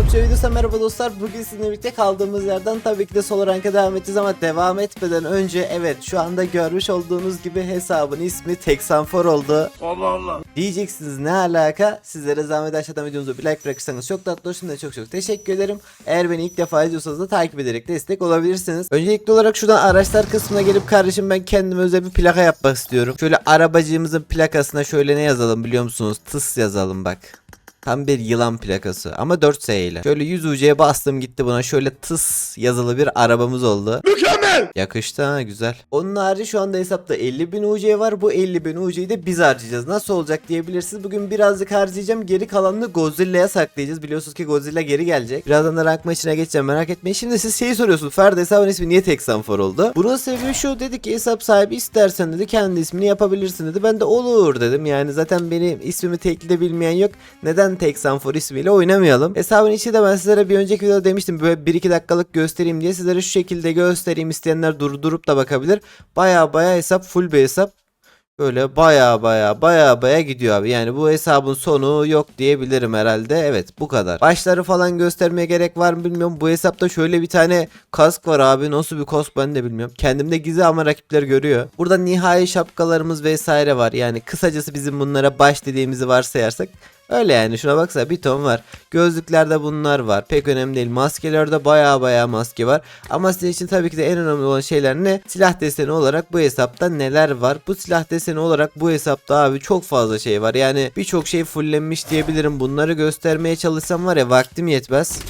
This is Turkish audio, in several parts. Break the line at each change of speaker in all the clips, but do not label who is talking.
PUBG videosuna merhaba dostlar. Bugün sizinle birlikte kaldığımız yerden tabii ki de solo rank'a devam edeceğiz ama devam etmeden önce evet şu anda görmüş olduğunuz gibi hesabın ismi Teksanfor oldu.
Allah Allah.
Diyeceksiniz ne alaka? Sizlere zahmet aşağıdan videomuza bir like bırakırsanız çok tatlı olur. Çok çok teşekkür ederim. Eğer beni ilk defa izliyorsanız da takip ederek destek olabilirsiniz. Öncelikli olarak şuradan araçlar kısmına gelip kardeşim ben kendime özel bir plaka yapmak istiyorum. Şöyle arabacığımızın plakasına şöyle ne yazalım biliyor musunuz? Tıs yazalım bak. Tam bir yılan plakası ama 4 S ile. Şöyle 100 UC'ye bastım gitti buna. Şöyle tıs yazılı bir arabamız oldu.
Mükemmel.
Yakıştı ha güzel. Onun harici şu anda hesapta 50.000 UC var. Bu 50.000 UC'yi de biz harcayacağız. Nasıl olacak diyebilirsiniz. Bugün birazcık harcayacağım. Geri kalanını Godzilla'ya saklayacağız. Biliyorsunuz ki Godzilla geri gelecek. Birazdan da rank maçına geçeceğim merak etmeyin. Şimdi siz şeyi soruyorsunuz. Ferdi hesabın ismi niye Texanfor oldu? Bunun sebebi şu dedi ki hesap sahibi istersen dedi kendi ismini yapabilirsin dedi. Ben de olur dedim. Yani zaten benim ismimi tekli bilmeyen yok. Neden Texanfor ismiyle oynamayalım? Hesabın içi de ben sizlere bir önceki videoda demiştim. Böyle 1-2 dakikalık göstereyim diye sizlere şu şekilde göstereyim. isteyenler durdurup da bakabilir. Baya baya hesap full bir hesap. Böyle baya baya baya baya gidiyor abi. Yani bu hesabın sonu yok diyebilirim herhalde. Evet bu kadar. Başları falan göstermeye gerek var mı bilmiyorum. Bu hesapta şöyle bir tane kask var abi. Nasıl bir kask ben de bilmiyorum. Kendimde gizli ama rakipler görüyor. Burada nihai şapkalarımız vesaire var. Yani kısacası bizim bunlara baş dediğimizi varsayarsak Öyle yani şuna baksana bir ton var. Gözlüklerde bunlar var. Pek önemli değil. Maskelerde baya baya maske var. Ama sizin için tabii ki de en önemli olan şeyler ne? Silah deseni olarak bu hesapta neler var? Bu silah deseni olarak bu hesapta abi çok fazla şey var. Yani birçok şey fullenmiş diyebilirim. Bunları göstermeye çalışsam var ya vaktim yetmez.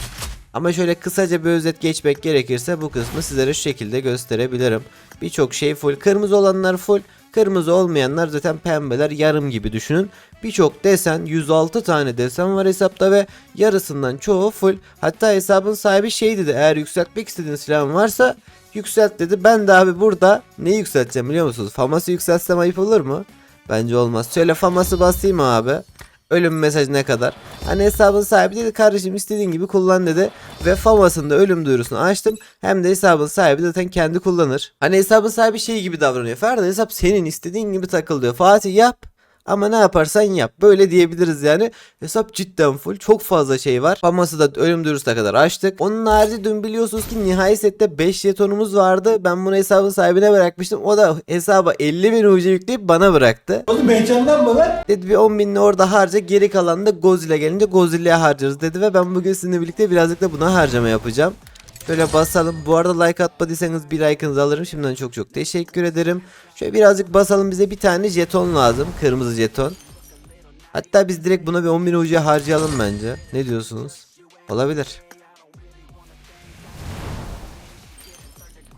Ama şöyle kısaca bir özet geçmek gerekirse bu kısmı sizlere şu şekilde gösterebilirim. Birçok şey full. Kırmızı olanlar full. Kırmızı olmayanlar zaten pembeler yarım gibi düşünün. Birçok desen 106 tane desen var hesapta ve yarısından çoğu full. Hatta hesabın sahibi şey dedi eğer yükseltmek istediğin silahın varsa yükselt dedi. Ben de abi burada neyi yükselteceğim biliyor musunuz? Faması yükseltsem ayıp olur mu? Bence olmaz. Şöyle faması basayım abi. Ölüm mesajı ne kadar? Hani hesabın sahibi dedi kardeşim istediğin gibi kullan dedi. Ve famasında ölüm duyurusunu açtım. Hem de hesabın sahibi zaten kendi kullanır. Hani hesabın sahibi şey gibi davranıyor. Ferdi hesap senin istediğin gibi takıl diyor. Fatih yap. Ama ne yaparsan yap. Böyle diyebiliriz yani. Hesap cidden full. Çok fazla şey var. Faması da ölüm duyurusuna kadar açtık. Onun harici dün biliyorsunuz ki nihai sette 5 jetonumuz vardı. Ben bunu hesabın sahibine bırakmıştım. O da hesaba 50 bin UC yükleyip bana bıraktı.
Oğlum heyecandan mı lan?
Dedi bir 10 binini orada harca geri kalanı da Godzilla gelince Godzilla'ya harcarız dedi ve ben bugün sizinle birlikte birazcık da buna harcama yapacağım. Şöyle basalım. Bu arada like atmadıysanız bir like'ınızı alırım. Şimdiden çok çok teşekkür ederim. Şöyle birazcık basalım. Bize bir tane jeton lazım. Kırmızı jeton. Hatta biz direkt buna bir 10 bin ucuya harcayalım bence. Ne diyorsunuz? Olabilir.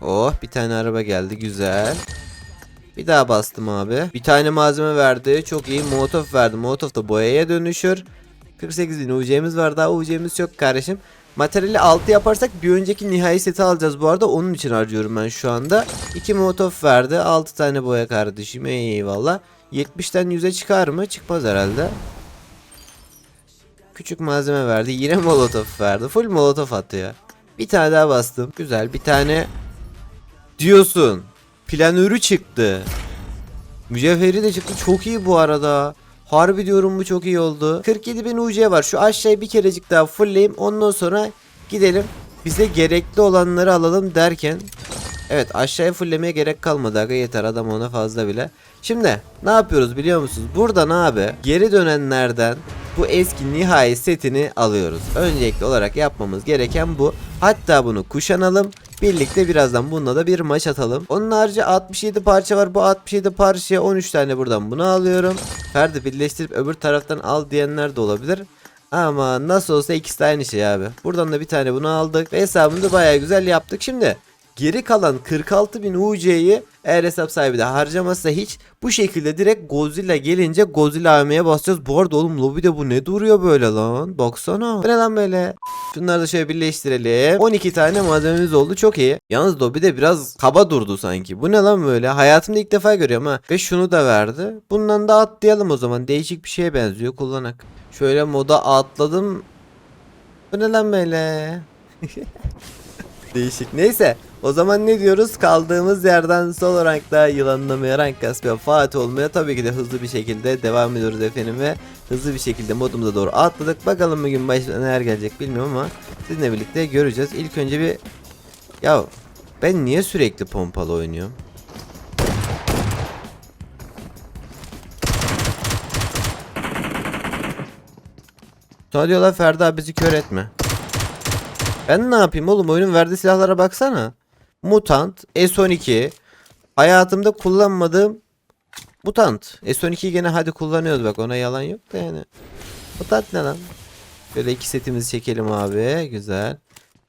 Oh bir tane araba geldi. Güzel. Bir daha bastım abi. Bir tane malzeme verdi. Çok iyi. Molotof verdi. Molotof da boyaya dönüşür. 48 bin UC'miz var. Daha UC'miz yok kardeşim. Materyali 6 yaparsak bir önceki nihai seti alacağız bu arada. Onun için harcıyorum ben şu anda. 2 molotof verdi. 6 tane boya kardeşim. Eyvallah. 70'ten 100'e çıkar mı? Çıkmaz herhalde. Küçük malzeme verdi. Yine molotof verdi. Full molotof atıyor. Bir tane daha bastım. Güzel. Bir tane diyorsun. Planörü çıktı. Mücevheri de çıktı. Çok iyi bu arada. Harbi diyorum bu çok iyi oldu. 47 bin UC var. Şu aşağıya bir kerecik daha fullleyeyim. Ondan sonra gidelim. Bize gerekli olanları alalım derken. Evet aşağıya fulllemeye gerek kalmadı. Aga yeter adam ona fazla bile. Şimdi ne yapıyoruz biliyor musunuz? Buradan abi geri dönenlerden bu eski nihai setini alıyoruz. Öncelikli olarak yapmamız gereken bu. Hatta bunu kuşanalım. Birlikte birazdan bununla da bir maç atalım. Onun harici 67 parça var. Bu 67 parçaya 13 tane buradan bunu alıyorum. Ferdi birleştirip öbür taraftan al diyenler de olabilir. Ama nasıl olsa ikisi de aynı şey abi. Buradan da bir tane bunu aldık. Ve hesabını da baya güzel yaptık. Şimdi geri kalan 46.000 UC'yi eğer hesap sahibi de harcamazsa hiç bu şekilde direkt Godzilla gelince Godzilla AVM'ye basacağız. Bu arada oğlum lobide bu ne duruyor böyle lan? Baksana. Ne lan böyle? Şunları da şöyle birleştirelim. 12 tane malzememiz oldu çok iyi. Yalnız lobide biraz kaba durdu sanki. Bu ne lan böyle? Hayatımda ilk defa görüyorum ha. Ve şunu da verdi. Bundan da atlayalım o zaman. Değişik bir şeye benziyor. Kullanak. Şöyle moda atladım. Bu ne lan böyle? Değişik. Neyse. O zaman ne diyoruz? Kaldığımız yerden solo rankta yılanlamaya rank kasmaya Fatih olmaya tabii ki de hızlı bir şekilde devam ediyoruz efendim ve hızlı bir şekilde modumuza doğru atladık. Bakalım bugün başına neler gelecek bilmiyorum ama sizinle birlikte göreceğiz. İlk önce bir ya ben niye sürekli pompalı oynuyorum? Sonra diyorlar Ferdi abi bizi kör etme. Ben ne yapayım oğlum oyunun verdiği silahlara baksana. Mutant, S12. Hayatımda kullanmadığım Mutant. S12'yi gene hadi kullanıyoruz bak ona yalan yok da yani. Mutant ne lan? Böyle iki setimizi çekelim abi. Güzel.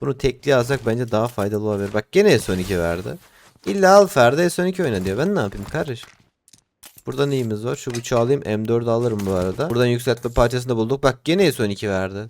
Bunu tekli alsak bence daha faydalı olabilir. Bak gene S12 verdi. İlla al Ferdi S12 oyna diyor. Ben ne yapayım kardeşim? Burada neyimiz var? Şu bıçağı alayım. M4'ü alırım bu arada. Buradan yükseltme parçasını da bulduk. Bak gene S12 verdi.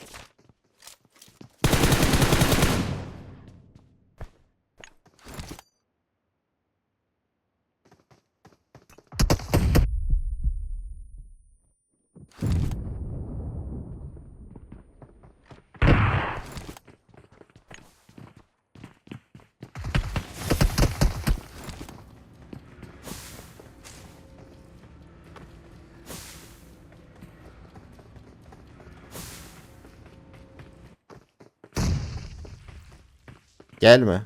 Gelme.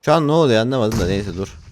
Şu an ne oluyor anlamadım da neyse dur.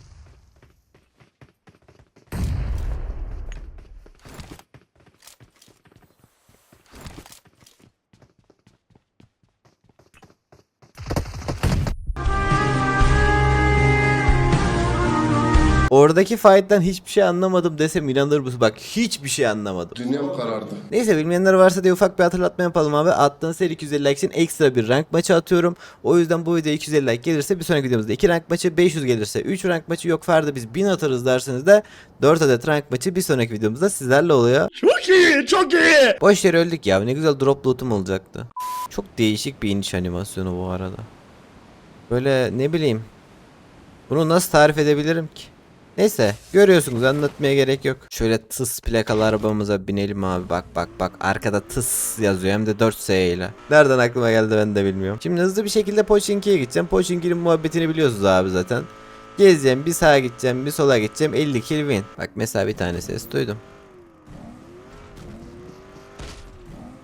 Oradaki fight'tan hiçbir şey anlamadım desem inanır mısın? Bak hiçbir şey anlamadım.
Dünyam karardı.
Neyse bilmeyenler varsa diye ufak bir hatırlatma yapalım abi. Attığınız her 250 like için ekstra bir rank maçı atıyorum. O yüzden bu videoya 250 like gelirse bir sonraki videomuzda 2 rank maçı, 500 gelirse 3 rank maçı yok Ferdi biz 1000 atarız derseniz de 4 adet rank maçı bir sonraki videomuzda sizlerle oluyor.
Çok iyi, çok iyi.
Boş yere öldük ya ne güzel drop loot'um olacaktı. Çok değişik bir iniş animasyonu bu arada. Böyle ne bileyim. Bunu nasıl tarif edebilirim ki? Neyse görüyorsunuz anlatmaya gerek yok. Şöyle tıs plakalı arabamıza binelim abi bak bak bak arkada tıs yazıyor hem de 4S ile. Nereden aklıma geldi ben de bilmiyorum. Şimdi hızlı bir şekilde Pochinki'ye gideceğim. Pochinki'nin muhabbetini biliyorsunuz abi zaten. Gezeceğim bir sağa gideceğim bir sola gideceğim 50 kill win. Bak mesela bir tane ses duydum.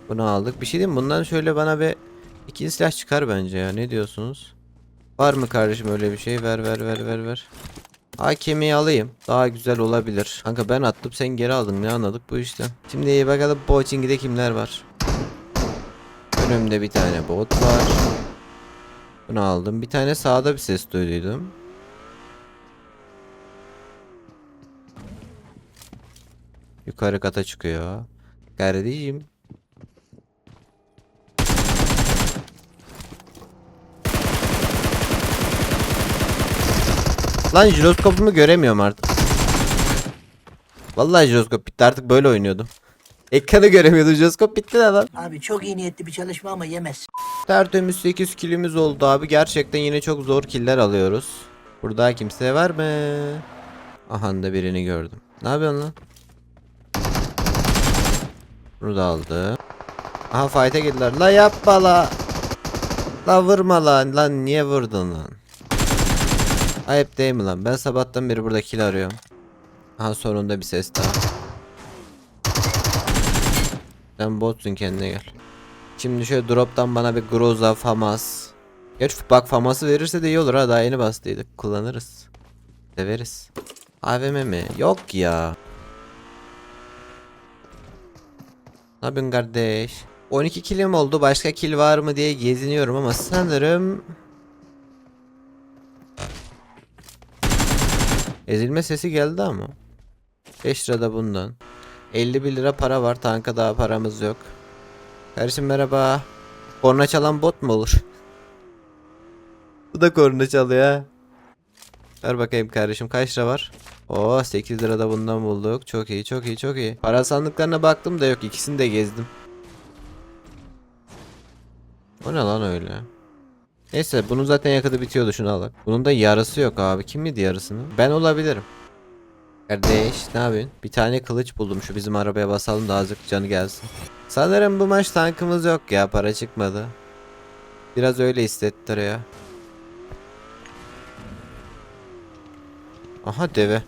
Bunu aldık. Bir şey diyeyim? Bundan şöyle bana bir ikinci silah çıkar bence ya. Ne diyorsunuz? Var mı kardeşim öyle bir şey? Ver ver ver ver ver. Hakemi alayım. Daha güzel olabilir. Kanka ben attım sen geri aldın. Ne anladık bu işten? Şimdi iyi bakalım Pochinki'de kimler var? Önümde bir tane bot var. Bunu aldım. Bir tane sağda bir ses duyduydum. Yukarı kata çıkıyor. Kardeşim. Lan jiroskopumu göremiyorum artık. Vallahi jiroskop bitti artık böyle oynuyordum. Ekranı göremiyordum jiroskop bitti de lan.
Abi çok iyi niyetli bir çalışma ama yemez.
Tertemiz 8 kilimiz oldu abi. Gerçekten yine çok zor killer alıyoruz. Burada kimse var mı? Aha da birini gördüm. Ne yapıyorsun lan? Bunu da aldı. Aha fight'e girdiler. La yapma la. La vurma lan. Lan niye vurdun lan? Ayıp değil mi lan? Ben sabahtan beri burada kill arıyorum. Aha sonunda bir ses daha. Sen botsun kendine gel. Şimdi şöyle drop'tan bana bir Groza, Famas. Geç bak Famas'ı verirse de iyi olur ha daha yeni bastıydık. Kullanırız. Severiz. AVM mi? Yok ya. Ne yapıyorsun kardeş? 12 kilim oldu. Başka kill var mı diye geziniyorum ama sanırım... Ezilme sesi geldi ama. 5 lira da bundan. 51 lira para var. Tanka daha paramız yok. Kardeşim merhaba. Korna çalan bot mu olur? Bu da korna çalıyor ha. Ver bakayım kardeşim kaç lira var? Oo 8 lira da bundan bulduk. Çok iyi çok iyi çok iyi. Para sandıklarına baktım da yok ikisini de gezdim. O ne lan öyle? Neyse bunun zaten yakıtı bitiyordu şunu alak. Bunun da yarısı yok abi. Kim yedi yarısını? Ben olabilirim. Kardeş ne yapıyorsun? Bir tane kılıç buldum şu bizim arabaya basalım da azıcık canı gelsin. Sanırım bu maç tankımız yok ya para çıkmadı. Biraz öyle hissettiriyor. Aha deve.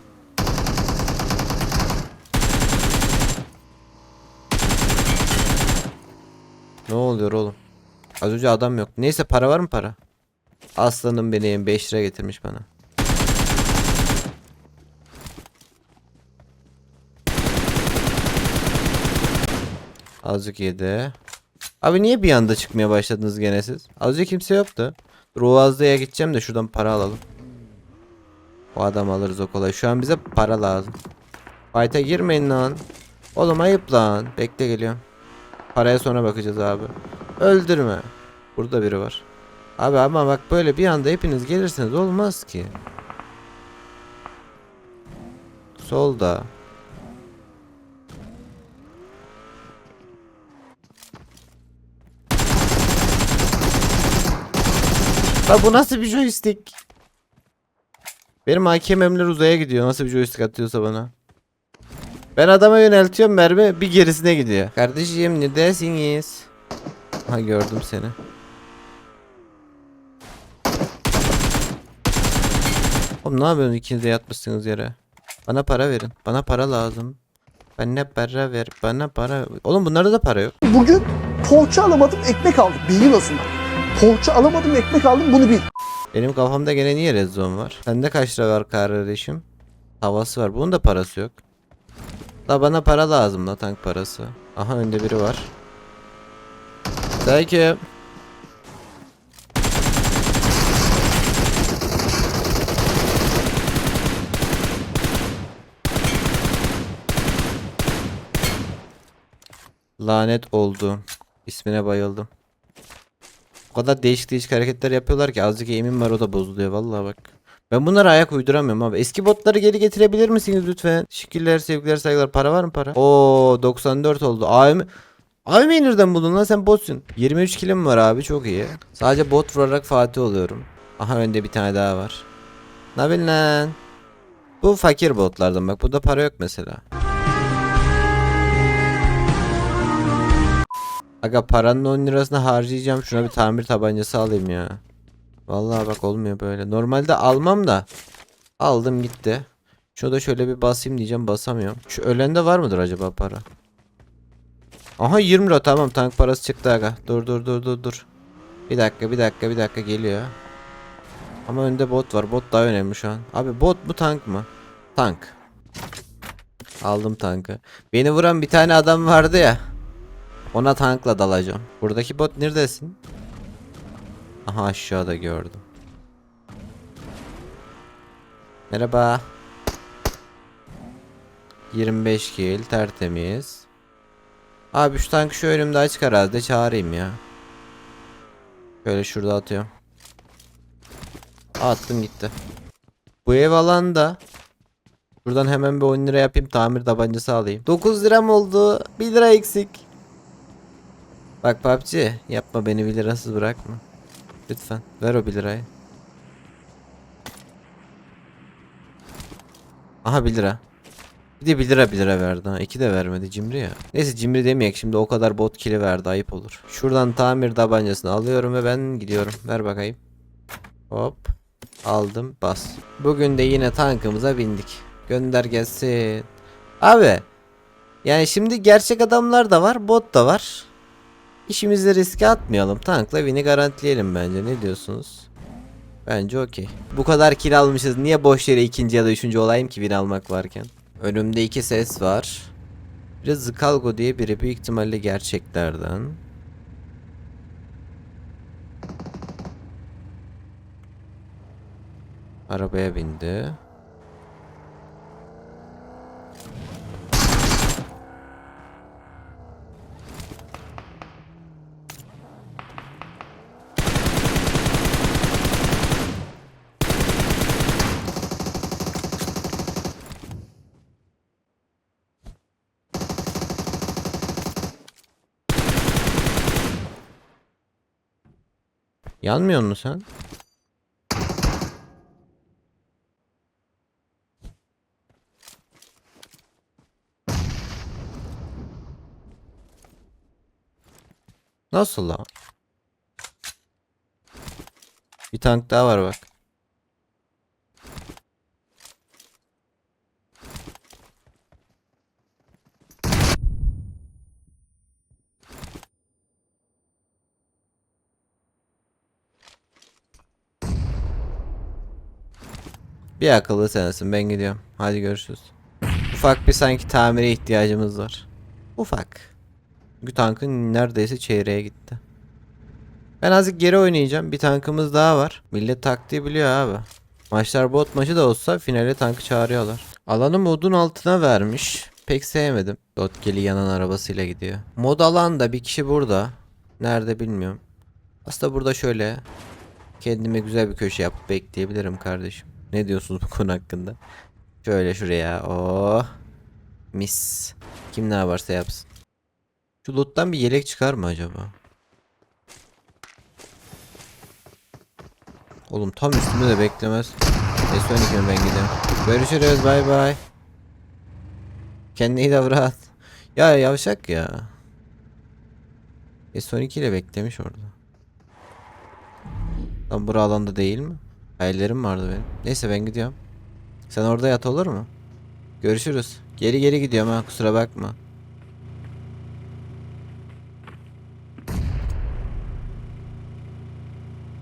Ne oluyor oğlum? Az önce adam yok. Neyse para var mı para? Aslanım benim 5 lira getirmiş bana. Azıcık yedi. Abi niye bir anda çıkmaya başladınız gene siz? Az önce kimse yoktu. Ruvazda'ya gideceğim de şuradan para alalım. O adam alırız o kolay. Şu an bize para lazım. Fight'a girmeyin lan. Oğlum ayıp lan. Bekle geliyorum. Paraya sonra bakacağız abi. Öldürme. Burada biri var. Abi ama bak böyle bir anda hepiniz gelirseniz olmaz ki. Solda. La bu nasıl bir joystick? Benim hakememler uzaya gidiyor. Nasıl bir joystick atıyorsa bana. Ben adama yöneltiyorum mermi bir gerisine gidiyor. Kardeşim ne dersiniz? Ha gördüm seni. Oğlum ne yapıyorsunuz ikiniz de yatmışsınız yere? Bana para verin. Bana para lazım. Bana para ver. Bana para. Oğlum bunlarda da para yok.
Bugün poğaça alamadım ekmek aldım. Bir yıl azından. Poğaça alamadım ekmek aldım bunu bil.
Benim kafamda gene niye red zone var? Sende kaç lira var kardeşim? Havası var. Bunun da parası yok. La bana para lazım la tank parası. Aha önde biri var. Belki Lanet oldu. İsmine bayıldım. O kadar değişik değişik hareketler yapıyorlar ki azıcık eğimim var o da bozuluyor vallahi bak. Ben bunlara ayak uyduramıyorum abi. Eski botları geri getirebilir misiniz lütfen? Teşekkürler, sevgiler, saygılar. Para var mı para? Oo 94 oldu. AM AVM'yi nereden buldun lan sen botsun. 23 kilim var abi çok iyi. Sadece bot vurarak Fatih oluyorum. Aha önde bir tane daha var. Ne lan? Bu fakir botlardan bak burada para yok mesela. Aga paranın 10 lirasını harcayacağım. Şuna bir tamir tabancası alayım ya. Vallahi bak olmuyor böyle. Normalde almam da. Aldım gitti. Şunu da şöyle bir basayım diyeceğim basamıyorum. Şu ölende var mıdır acaba para? Aha 20 lira tamam tank parası çıktı aga. Dur dur dur dur dur. Bir dakika bir dakika bir dakika geliyor. Ama önde bot var. Bot daha önemli şu an. Abi bot mu tank mı? Tank. Aldım tankı. Beni vuran bir tane adam vardı ya. Ona tankla dalacağım. Buradaki bot neredesin? Aha aşağıda gördüm. Merhaba. 25 kill tertemiz. Abi şu tankı şu önümde açık herhalde çağırayım ya. Şöyle şurada atıyorum. Attım gitti. Bu ev alanda. Buradan hemen bir 10 lira yapayım tamir tabancası alayım. 9 liram oldu. 1 lira eksik. Bak PUBG yapma beni 1 lirasız bırakma. Lütfen ver o 1 lirayı. Aha 1 lira. Bir de 1 lira 1 lira verdi ha. 2 de vermedi cimri ya. Neyse cimri demeyek şimdi o kadar bot kili verdi ayıp olur. Şuradan tamir tabancasını alıyorum ve ben gidiyorum. Ver bakayım. Hop. Aldım bas. Bugün de yine tankımıza bindik. Gönder gelsin. Abi. Yani şimdi gerçek adamlar da var bot da var. İşimizi riske atmayalım. Tankla win'i garantileyelim bence. Ne diyorsunuz? Bence okey. Bu kadar kill almışız. Niye boş yere ikinci ya da üçüncü olayım ki win almak varken? Önümde iki ses var. Biri Zkalgo diye biri büyük ihtimalle gerçeklerden. Arabaya bindi. Yanmıyor musun sen? Nasıl lan? Bir tank daha var bak. Bir akıllı sensin ben gidiyorum. Hadi görüşürüz. Ufak bir sanki tamire ihtiyacımız var. Ufak. Bu tankın neredeyse çeyreğe gitti. Ben azıcık geri oynayacağım. Bir tankımız daha var. Millet taktiği biliyor abi. Maçlar bot maçı da olsa finale tankı çağırıyorlar. Alanı modun altına vermiş. Pek sevmedim. Dotgeli yanan arabasıyla gidiyor. Mod alanda bir kişi burada. Nerede bilmiyorum. Aslında burada şöyle kendime güzel bir köşe yapıp bekleyebilirim kardeşim. Ne diyorsunuz bu konu hakkında? Şöyle şuraya. Oh. Mis. Kim ne yaparsa yapsın. Şu loot'tan bir yelek çıkar mı acaba? Oğlum tam üstümde de beklemez. S12'me ben gidelim. Görüşürüz bay bay. Kendine iyi davran. Ya yavşak ya. S12 ile beklemiş orada. Lan bura alanda değil mi? Hayallerim vardı benim. Neyse ben gidiyorum. Sen orada yat olur mu? Görüşürüz. Geri geri gidiyorum ha kusura bakma.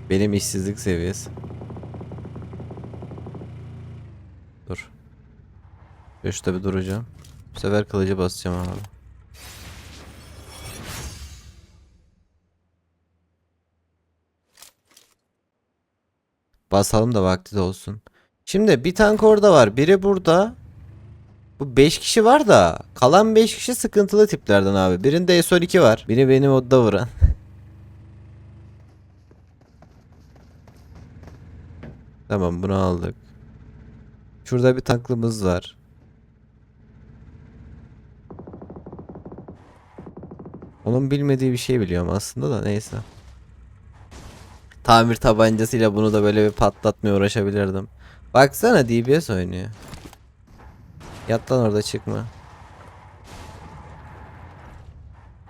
Benim işsizlik seviyesi. Dur. Şurada bir duracağım. Bu sefer kılıcı basacağım abi. Basalım da vakti de olsun. Şimdi bir tank orada var. Biri burada. Bu 5 kişi var da kalan 5 kişi sıkıntılı tiplerden abi. Birinde SO2 var. Biri benim odda vuran. tamam bunu aldık. Şurada bir tanklımız var. Onun bilmediği bir şey biliyorum aslında da neyse. Tamir tabancasıyla bunu da böyle bir patlatmaya uğraşabilirdim. Baksana DBS oynuyor. Yat lan orada çıkma.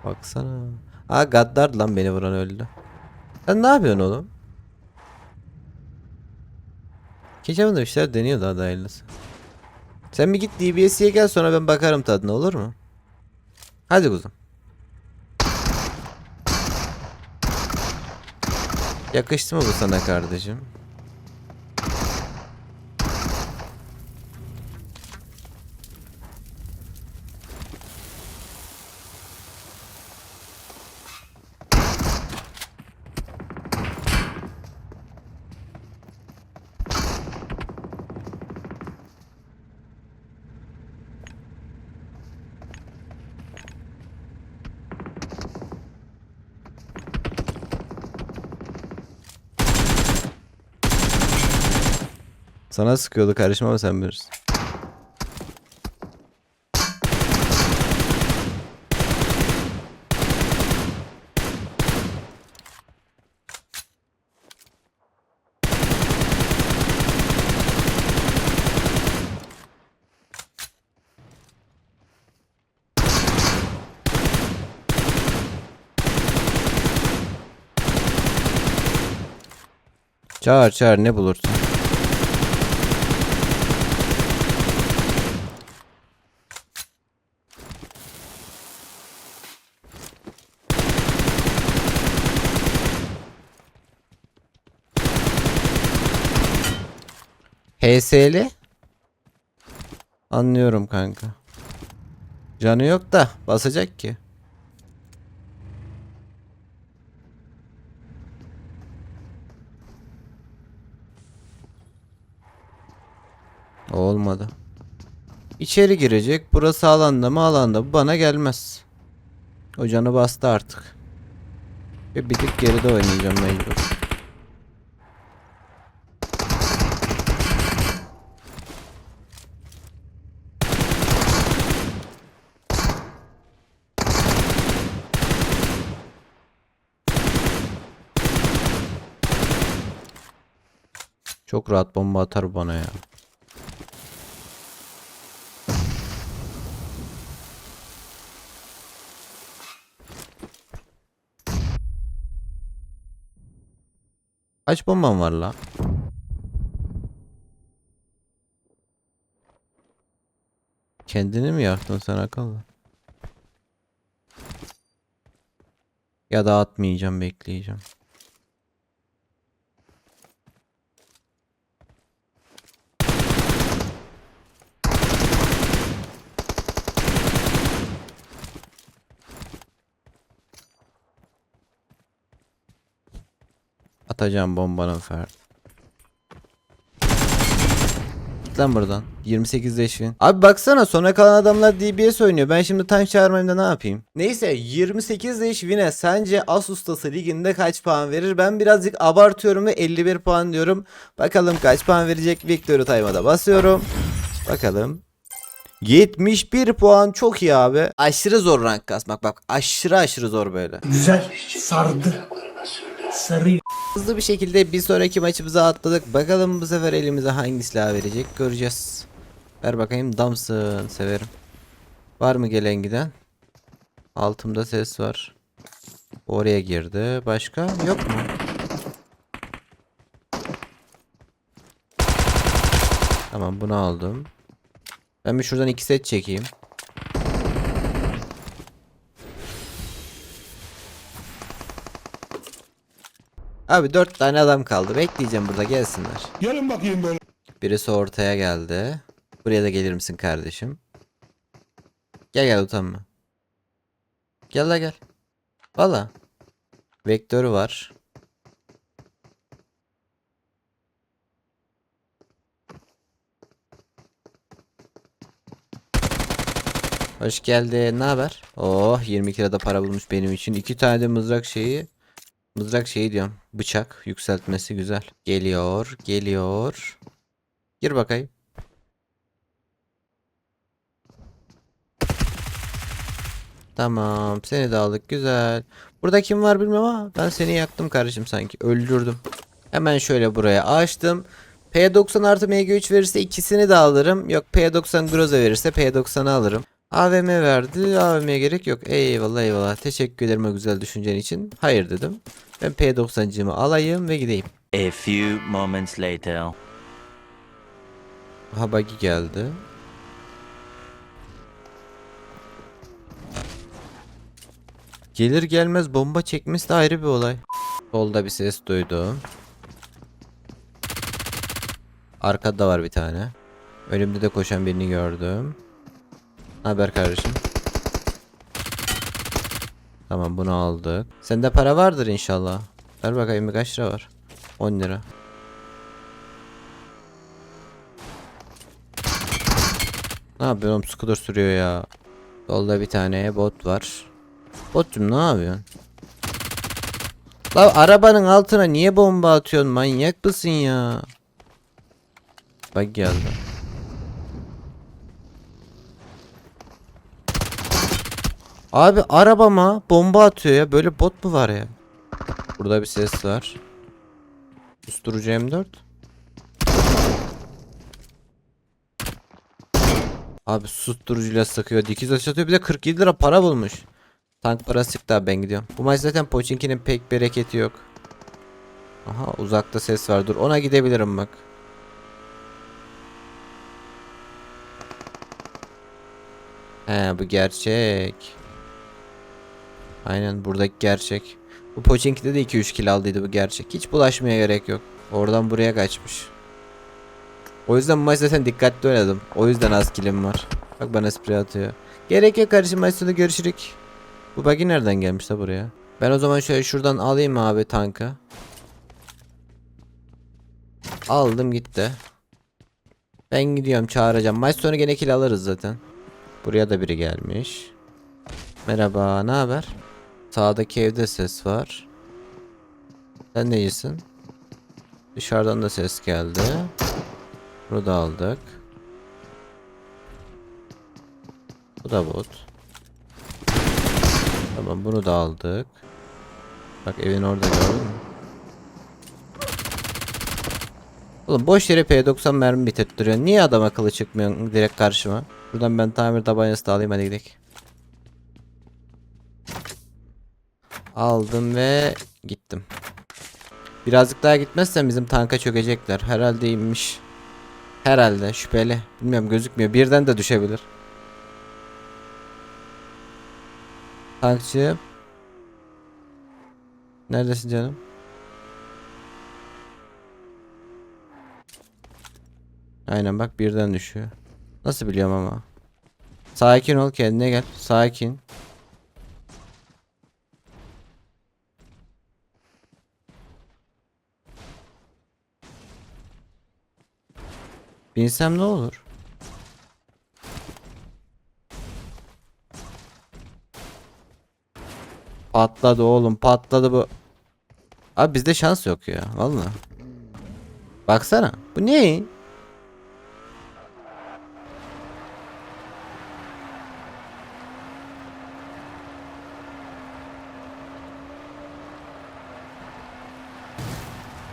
Baksana. Aa Gaddard lan beni vuran öldü. Sen ne yapıyorsun oğlum? Geçen de bir şeyler deniyor daha da hayırlısı. Sen bir git DBS'ye gel sonra ben bakarım tadına olur mu? Hadi kuzum. Yakıştı mı bu sana kardeşim? Sana sıkıyordu karışma mı sen bilirsin. Çağır çağır ne bulursun. HS'li Anlıyorum kanka. Canı yok da basacak ki. Olmadı. İçeri girecek. Burası alanda mı alanda bu bana gelmez. O canı bastı artık. Ve bir tık geride oynayacağım mecbur. Çok rahat bomba atar bana ya. Kaç bomban var la? Kendini mi yaktın sen akıllı? Ya da atmayacağım bekleyeceğim. Atacağım bombanın Ferdi. Git lan buradan. 28 leşin. Abi baksana sona kalan adamlar DBS oynuyor. Ben şimdi tank çağırmayayım da ne yapayım? Neyse 28 leş Vine sence As ustası liginde kaç puan verir? Ben birazcık abartıyorum ve 51 puan diyorum. Bakalım kaç puan verecek Victory Time'a basıyorum. Bakalım. 71 puan çok iyi abi. Aşırı zor rank kasmak bak aşırı aşırı zor böyle.
Güzel. Sardı. Sarıyor.
Hızlı bir şekilde bir sonraki maçımıza atladık. Bakalım bu sefer elimize hangi silah verecek göreceğiz. Ver bakayım damsın severim. Var mı gelen giden? Altımda ses var. Oraya girdi. Başka yok mu? Tamam bunu aldım. Ben bir şuradan iki set çekeyim. Abi dört tane adam kaldı. Bekleyeceğim burada gelsinler.
Gelin bakayım böyle.
Birisi ortaya geldi. Buraya da gelir misin kardeşim? Gel gel utanma. Gel la gel. Valla. Vektörü var. Hoş geldin. Ne haber? Oh 22 lirada para bulmuş benim için. İki tane de mızrak şeyi. Mızrak şeyi diyorum. Bıçak yükseltmesi güzel. Geliyor, geliyor. Gir bakayım. Tamam, seni de aldık. Güzel. Burada kim var bilmem ama ben seni yaktım kardeşim sanki. Öldürdüm. Hemen şöyle buraya açtım. P90 artı MG3 verirse ikisini de alırım. Yok P90 Groza verirse P90'ı alırım. AVM verdi. AVM'ye gerek yok. Eyvallah eyvallah. Teşekkür ederim o güzel düşüncen için. Hayır dedim. Ben P90'cımı alayım ve gideyim.
A few moments later.
Aha buggy geldi. Gelir gelmez bomba çekmesi de ayrı bir olay. Solda bir ses duydum. Arkada var bir tane. Önümde de koşan birini gördüm. Haber kardeşim. Tamam bunu aldık. Sende para vardır inşallah. Ver bakayım kaç lira var? 10 lira. Ne yapıyorsun oğlum scooter sürüyor ya. Solda bir tane bot var. Botcum ne yapıyorsun? La arabanın altına niye bomba atıyorsun manyak mısın ya? Bak geldi. Abi arabama bomba atıyor ya böyle bot mu var ya? Burada bir ses var. Susturucu M4. Abi susturucuyla sıkıyor. Dikiz ateş. Bir de 47 lira para bulmuş. Tank parası çıktı abi ben gidiyorum. Bu maç zaten Pochinki'nin pek bereketi yok. Aha uzakta ses var. Dur ona gidebilirim bak. He bu gerçek. Aynen buradaki gerçek. Bu Pochinki'de de 2-3 kill aldıydı bu gerçek. Hiç bulaşmaya gerek yok. Oradan buraya kaçmış. O yüzden bu maç zaten dikkatli oynadım. O yüzden az killim var. Bak bana sprey atıyor. Gerek yok kardeşim maç sonu görüşürük. Bu buggy nereden gelmiş de buraya? Ben o zaman şöyle şuradan alayım abi tankı. Aldım gitti. Ben gidiyorum çağıracağım. Maç sonu gene kill alırız zaten. Buraya da biri gelmiş. Merhaba ne haber? Sağdaki evde ses var. Sen neysin? Dışarıdan da ses geldi. Bunu da aldık. Bu da bot. Tamam bunu da aldık. Bak evin orada gördün mü? Oğlum boş yere P90 mermi bitirttiriyor. Niye adam akıllı çıkmıyor direkt karşıma? Buradan ben tamir tabancası da alayım hadi gidelim. Aldım ve gittim. Birazcık daha gitmezsem bizim tanka çökecekler. Herhalde inmiş. Herhalde şüpheli. Bilmiyorum gözükmüyor. Birden de düşebilir. Tankçı. Neredesin canım? Aynen bak birden düşüyor. Nasıl biliyorum ama. Sakin ol kendine gel. Sakin. Binsem ne olur? Patladı oğlum patladı bu. Abi bizde şans yok ya valla. Baksana bu ne?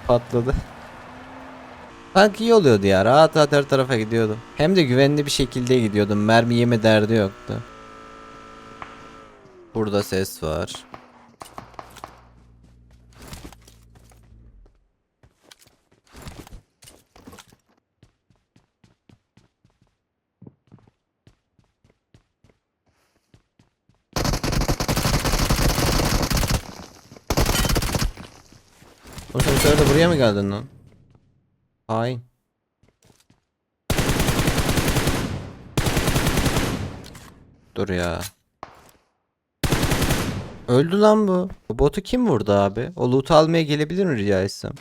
Patladı. Sanki iyi oluyordu ya. Rahat rahat her tarafa gidiyordum. Hem de güvenli bir şekilde gidiyordum. Mermi yeme derdi yoktu. Burada ses var. O sen bu sefer de buraya mı geldin lan? Hain. Dur ya. Öldü lan bu. Botu kim vurdu abi? O loot almaya gelebilir mi rica etsem?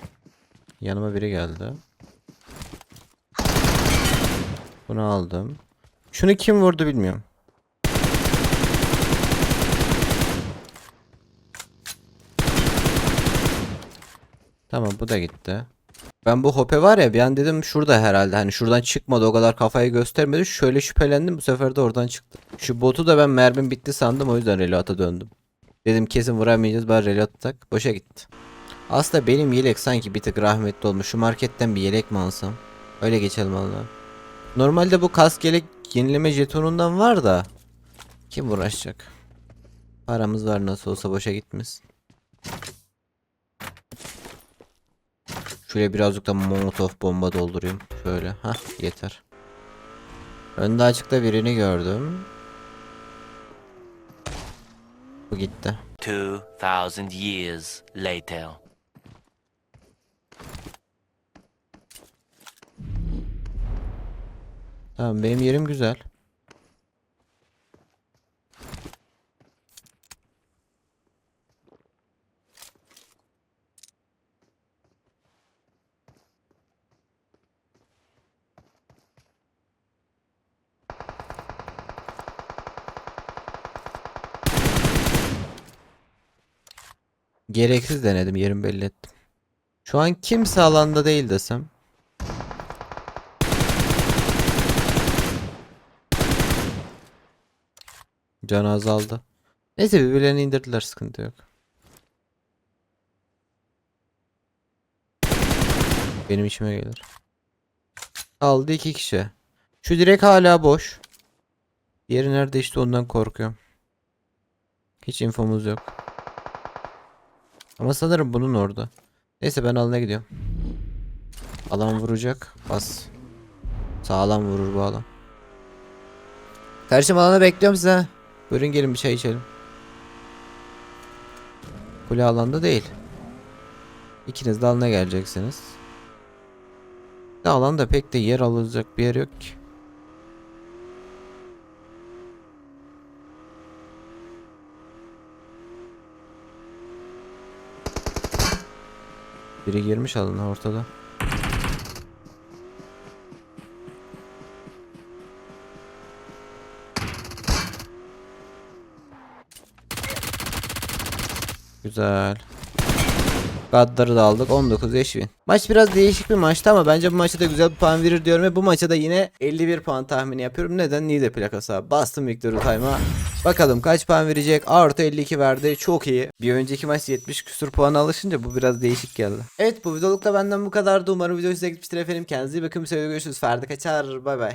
Yanıma biri geldi. Bunu aldım. Şunu kim vurdu bilmiyorum. Tamam bu da gitti. Ben bu hope var ya an dedim şurada herhalde hani şuradan çıkmadı o kadar kafayı göstermedi şöyle şüphelendim bu sefer de oradan çıktı. Şu botu da ben mermim bitti sandım o yüzden reload'a döndüm. Dedim kesin vuramayacağız bari reload tak boşa gitti. Aslında benim yelek sanki bir tık rahmetli olmuş şu marketten bir yelek mi alsam? Öyle geçelim valla. Normalde bu kask yelek yenileme jetonundan var da kim uğraşacak? Paramız var nasıl olsa boşa gitmesin. Şöyle birazcık da molotov bomba doldurayım. Şöyle. ha yeter. Önde açıkta birini gördüm. Bu gitti.
2000 years later.
Tamam benim yerim güzel. Gereksiz denedim yerimi belli ettim. Şu an kimse alanda değil desem. Canı azaldı. Neyse birbirlerini indirdiler sıkıntı yok. Benim işime gelir. Kaldı iki kişi. Şu direk hala boş. Diğeri nerede işte ondan korkuyorum. Hiç infomuz yok. Ama sanırım bunun orada. Neyse ben alana gidiyorum. Alan vuracak. Bas. Sağlam vurur bu alan. Karşım alana bekliyorum size. Buyurun gelin bir çay içelim. Kule alanda değil. İkiniz de alana geleceksiniz. De alanda pek de yer alacak bir yer yok ki. Biri girmiş alana ortada. Güzel. Gaddar'ı da aldık 19 eşvin. Maç biraz değişik bir maçtı ama bence bu maçta da güzel bir puan verir diyorum ve bu maça da yine 51 puan tahmini yapıyorum. Neden? Niğde plakası abi. Bastım Victor Time'a. Bakalım kaç puan verecek? Artı 52 verdi. Çok iyi. Bir önceki maç 70 küsur puan alışınca bu biraz değişik geldi. Evet bu videoluk da benden bu kadardı. Umarım video size gitmiştir efendim. Kendinize iyi bakın. Bir görüşürüz. Ferdi kaçar. Bay bay.